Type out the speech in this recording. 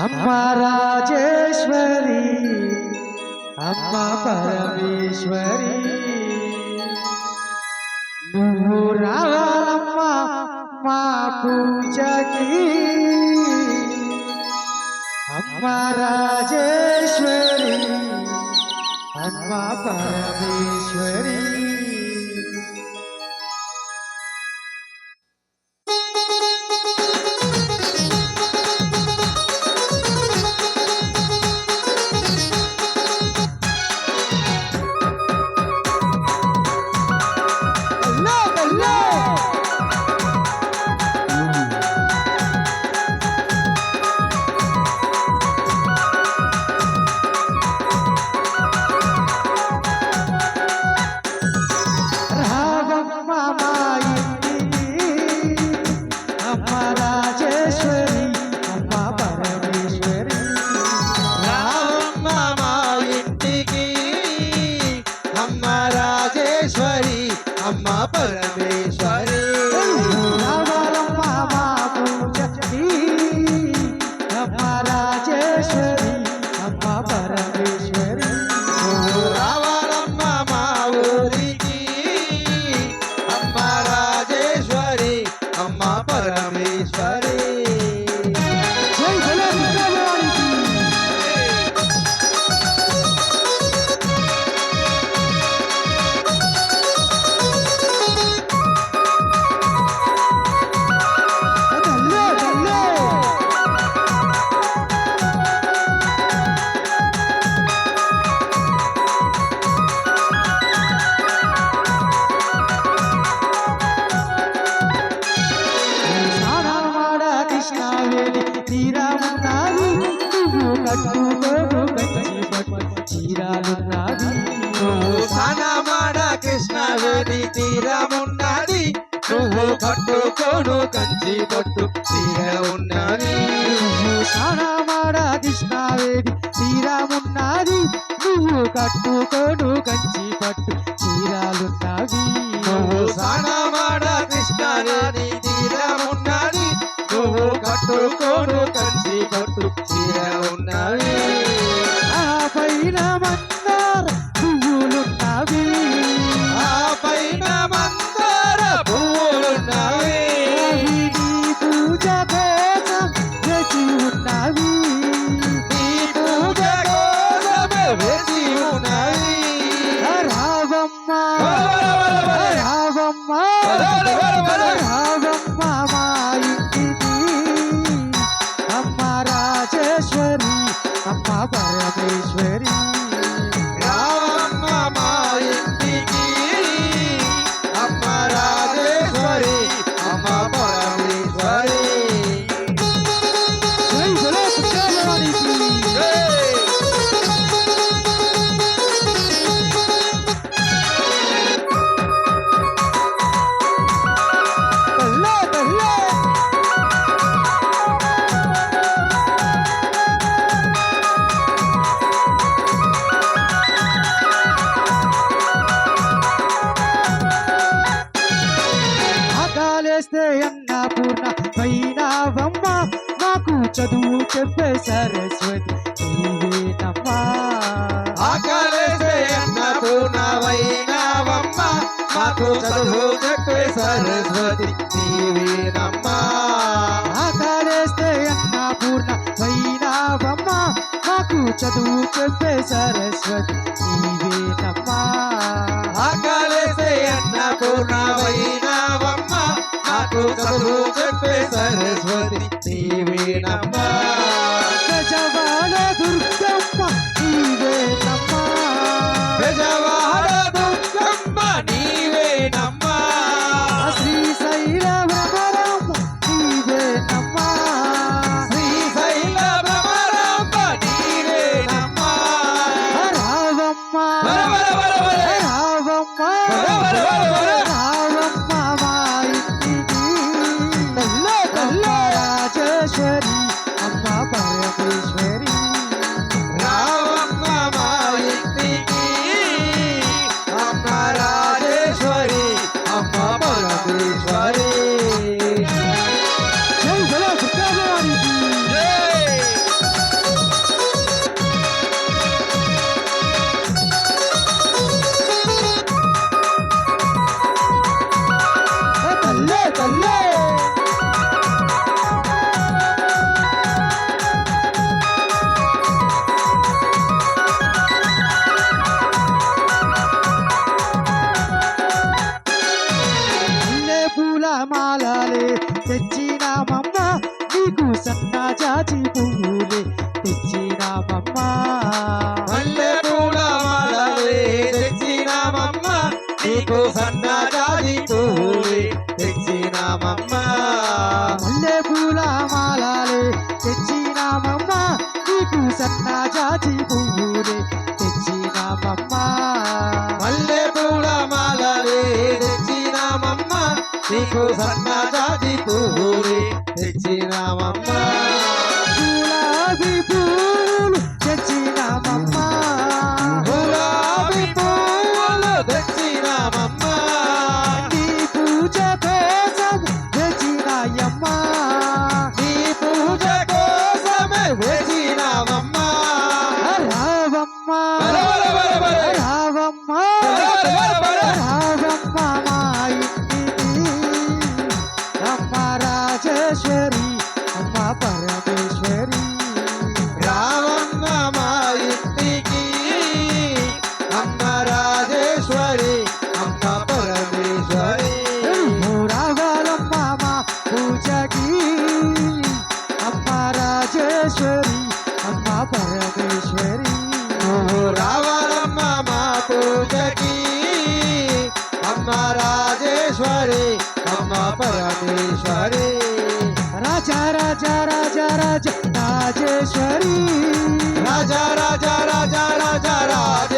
అమ్మ రాజేశ్వరి అమ్మ పరమేశ్వరి నువ్వు రావాలమ్మా మా పూజకి అమ్మ రాజేశ్వరి అమ్మ పరమేశ్వరి అమ్మ తీరమున్నది నువ్వు కట్టుకోను కంచి పట్టు చీరాలున్నది నువ్వు స్నానమాడ కృష్ణవేణి తీరమున్నది. నువ్వు కట్టుకోను కంచి పట్టు తీర ఉన్నది. నువ్వు స్నానమాడ కృష్ణావేలి తీరమున్నది. నువ్వు కట్టుకోను కంచి పట్టు చీరాలున్నవి నువ్వు స్నానమాడ నువ్వు కట్టుకోను కంచి పట్టు చీర ఉన్నది. ఆ పైన మందార అన్నపూర్ణ పైనవమ్మ మాకు చదువు చెప్పే సరస్వతి నీవేనమ్మా. ఆకలేసే అన్నకు నవైనవమ్మ మాకు చదువు చెప్పే సరస్వతి నీవేనమ్మా. ఆకాలేస్తే అన్నపూర్ణ పైనవమ్మ మాకు చదువు చెప్పే సరస్వతి చెప్పే సరస్వతి నీవేనమ్మా తెచ్చినామమ్మ నీకు సన్నాజాజి పువ్వులే తెచ్చినామమ్మ. మల్లె పూల మాలలే తెచ్చినామమ్మ నీకు సన్నజాజి పూలే తెచ్చినామమ్మ. మల్లె పూల మాలాలే తెచ్చినామమ్మ రాజేశ్వరి అమ్మ పరమేశ్వరి రావమ్మ మా ఇంటికి అమ్మ రాజేశ్వరి అమ్మ పరమేశ్వరి. రావాలమ్మ మా పూజకి అమ్మ రాజేశ్వరి అమ్మ పరమేశ్వరి. రావాలమ్మ మా పూజకి అమ్మ రాజేశ్వరి అమ్మ పరమేశ్వరి. రాజా రాజా రాజా రాజేశ్వరి. రాజా రాజా రాజా రాజా రాజా.